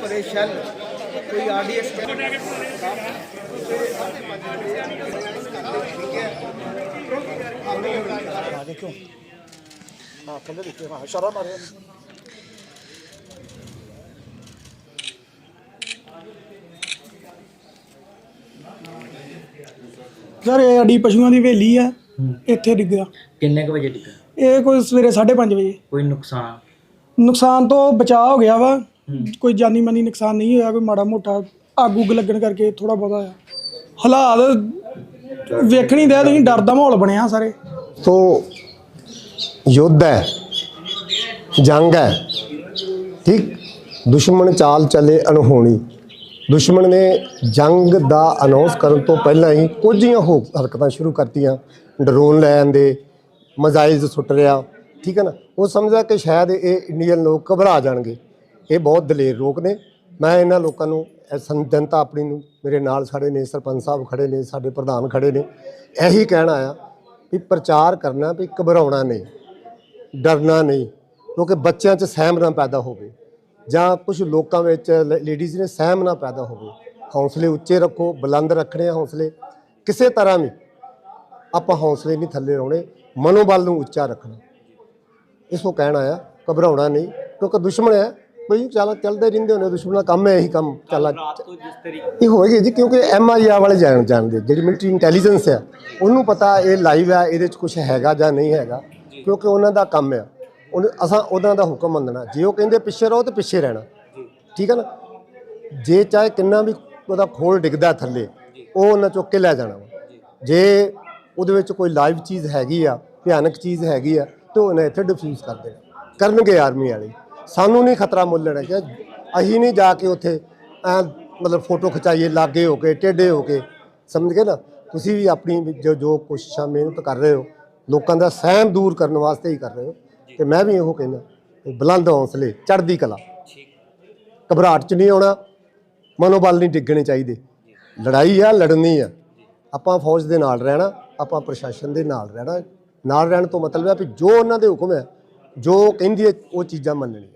ਪਰੇਸ਼ਾਨ ਕੋਈ ਆਰਡੀਐਸ आगे क्यों हाँ थले देखिए हाँ इशारा मारे ਸਰ ਇਹ ਸਾਡੀ ਪਸ਼ੂਆਂ ਦੀ ਹਵੇਲੀ ਆ ਇੱਥੇ ਡਿੱਗਿਆ। ਕਿੰਨੇ ਵਜੇ ਡਿੱਗਾ ਇਹ ਕੋਈ ਸਵੇਰੇ 5:30 ਵਜੇ। ਕੋਈ ਨੁਕਸਾਨ? ਨੁਕਸਾਨ ਤੋਂ ਬਚਾਅ ਹੋ ਗਿਆ ਵਾ। ਕੋਈ ਜਾਨੀ ਮਾਨੀ ਨੁਕਸਾਨ ਨਹੀਂ ਹੋਇਆ ਕੋਈ ਮਾੜਾ ਮੋਟਾ ਅੱਗ ਉੱਗ ਲੱਗਣ ਕਰਕੇ ਥੋੜਾ ਬਹੁਤਾ ਆ ਹਾਲਾਤ ਵੇਖਣੀ ਦੇ ਤੁਸੀਂ ਡਰ ਦਾ ਮਾਹੌਲ ਬਣਿਆ ਸਾਰੇ। ਸੋ ਯੁੱਧ ਹੈ ਜੰਗ ਹੈ ਠੀਕ? ਦੁਸ਼ਮਣ ਚਾਲ ਚੱਲੇ ਅਣਹੋਣੀ। ਦੁਸ਼ਮਣ ਨੇ ਜੰਗ ਦਾ ਅਨਾਉਂਸ ਕਰਨ ਤੋਂ ਪਹਿਲਾਂ ਹੀ ਕੁਝ ਹੀ ਹੋ ਹਰਕਤਾਂ ਸ਼ੁਰੂ ਕਰਤੀਆਂ। ਡਰੋਨ ਲੈ ਆਂਦੇ ਮਜ਼ਾਈਲ ਸੁੱਟ ਰਿਆ ਠੀਕ ਹੈ ਨਾ? ਉਹ ਸਮਝਿਆ ਕਿ ਸ਼ਾਇਦ ਇਹ ਇੰਡੀਅਨ ਲੋਕ ਘਬਰਾ ਜਾਣਗੇ। ਇਹ ਬਹੁਤ ਦਲੇਰ ਲੋਕ ਨੇ। ਮੈਂ ਇਹਨਾਂ ਲੋਕਾਂ ਨੂੰ, ਇਹ ਸੰ- ਆਪਣੀ ਨੂੰ, ਮੇਰੇ ਨਾਲ ਖੜੇ ਨੇ ਸਰਪੰਚ ਸਾਹਿਬ ਖੜੇ ਨੇ, ਸਾਡੇ ਪ੍ਰਧਾਨ ਖੜੇ ਨੇ, ਇਹੀ ਕਹਿਣਾ ਆ ਵੀ ਪ੍ਰਚਾਰ ਕਰਨਾ, ਵੀ ਘਬਰਾਉਣਾ ਨਹੀਂ, ਡਰਨਾ ਨਹੀਂ, ਕਿਉਂਕਿ ਬੱਚਿਆਂ 'ਚ ਸਹਿਮ ਨਾ ਪੈਦਾ ਹੋਵੇ। ਜਾਂ ਕੁਝ ਲੋਕਾਂ ਵਿੱਚ ਲੇਡੀਜ਼ ਨੇ ਸਹਿਮ ਨਾ ਪੈਦਾ ਹੋਵੇ। ਹੌਸਲੇ ਉੱਚੇ ਰੱਖੋ ਬੁਲੰਦ ਰੱਖਣੇ ਆ ਹੌਸਲੇ। ਕਿਸੇ ਤਰ੍ਹਾਂ ਵੀ ਆਪਾਂ ਹੌਸਲੇ ਨਹੀਂ ਥੱਲੇ ਲਾਉਣੇ ਮਨੋਬਲ ਨੂੰ ਉੱਚਾ ਰੱਖਣਾ। ਇਸੋ ਕਹਿਣਾ ਆ ਘਬਰਾਉਣਾ ਨਹੀਂ ਕਿਉਂਕਿ ਦੁਸ਼ਮਣ ਹੈ ਕੋਈ ਚੱਲ ਚੱਲਦੇ ਰਹਿੰਦੇ ਹੁੰਦੇ ਦੁਸ਼ਮਣ ਦਾ ਕੰਮ ਹੈ ਇਹੀ ਕੰਮ ਚੱਲਾ ਇਹ ਹੋਏਗੀ ਜੀ ਕਿਉਂਕਿ ਐਮਆਈਆ ਵਾਲੇ ਜਾਣ ਜਾਣਦੇ ਜਿਹੜੀ ਮਿਲਟਰੀ ਇੰਟੈਲੀਜੈਂਸ ਹੈ ਉਹਨੂੰ ਪਤਾ ਇਹ ਲਾਈਵ ਹੈ ਇਹਦੇ 'ਚ ਕੁਝ ਹੈਗਾ ਜਾਂ ਨਹੀਂ ਹੈਗਾ ਕਿਉਂਕਿ ਉਹਨਾਂ ਦਾ ਕੰਮ ਹੈ ਉਹਨੇ ਅਸਾਂ ਉਹਨਾਂ ਦਾ ਹੁਕਮ ਮੰਨਣਾ। ਜੇ ਉਹ ਕਹਿੰਦੇ ਪਿੱਛੇ ਰਹੋ ਤੇ ਪਿੱਛੇ ਰਹਿਣਾ। ਠੀਕ ਹੈ ਨਾ? ਜੇ ਚਾਹੇ ਕਿੰਨਾ ਵੀ ਉਹਦਾ ਖੋਲ ਡਿੱਗਦਾ ਥੱਲੇ ਉਹ ਉਹਨਾਂ ਚੁੱਕ ਕੇ ਲੈ ਜਾਣਾ। ਜੇ। ਉਹਦੇ ਵਿੱਚ ਕੋਈ ਲਾਈਵ ਚੀਜ਼ ਹੈਗੀ ਆ ਭਿਆਨਕ ਚੀਜ਼ ਹੈਗੀ ਆ ਤੇ ਉਹਨੇ ਇੱਥੇ ਡਿਫਿਊਜ਼ ਕਰ ਦੇਣਾ। ਕਰਨਗੇ ਆਰਮੀ ਵਾਲੇ। ਸਾਨੂੰ ਨਹੀਂ ਖਤਰਾ ਮੁੱਲ ਲੈਣਾ ਕਿ ਅਸੀਂ ਨਹੀਂ ਜਾ ਕੇ ਉੱਥੇ ਐਂ ਮਤਲਬ ਫੋਟੋ ਖਿਚਾਈਏ ਲਾਗੇ ਹੋ ਕੇ ਟੇਢੇ ਹੋ ਕੇ। ਸਮਝ ਗਏ ਨਾ? ਤੁਸੀਂ ਵੀ ਆਪਣੀ ਜੋ ਜੋ ਕੋਸ਼ਿਸ਼ਾਂ ਮਿਹਨਤ ਕਰ ਰਹੇ ਹੋ ਲੋਕਾਂ ਦਾ ਸਹਿਮ ਦੂਰ ਕਰਨ ਵਾਸਤੇ ਹੀ ਕਰ ਰਹੇ ਹੋ। ਤੇ ਮੈਂ ਵੀ ਇਹੋ ਕਹਿੰਦਾ ਵੀ ਬੁਲੰਦ ਹੌਸਲੇ, ਚੜ੍ਹਦੀ ਕਲਾ। ਘਬਰਾਹਟ ਚ ਨਹੀਂ ਆਉਣਾ, ਮਨੋਬਲ ਨਹੀਂ ਡਿੱਗਣੇ ਚਾਹੀਦੇ। ਲੜਾਈ ਆ, ਲੜਨੀ ਆ। ਆਪਾਂ ਫੌਜ ਦੇ ਨਾਲ ਰਹਿਣਾ, ਆਪਾਂ ਪ੍ਰਸ਼ਾਸਨ ਦੇ ਨਾਲ ਰਹਿਣਾ। ਨਾਲ ਰਹਿਣ ਤੋਂ ਮਤਲਬ ਹੈ ਵੀ ਜੋ ਉਹਨਾਂ ਦੇ ਹੁਕਮ ਹੈ, ਜੋ ਕਹਿੰਦੀ ਹੈ, ਉਹ ਚੀਜ਼ਾਂ ਮੰਨਣੀਆਂ।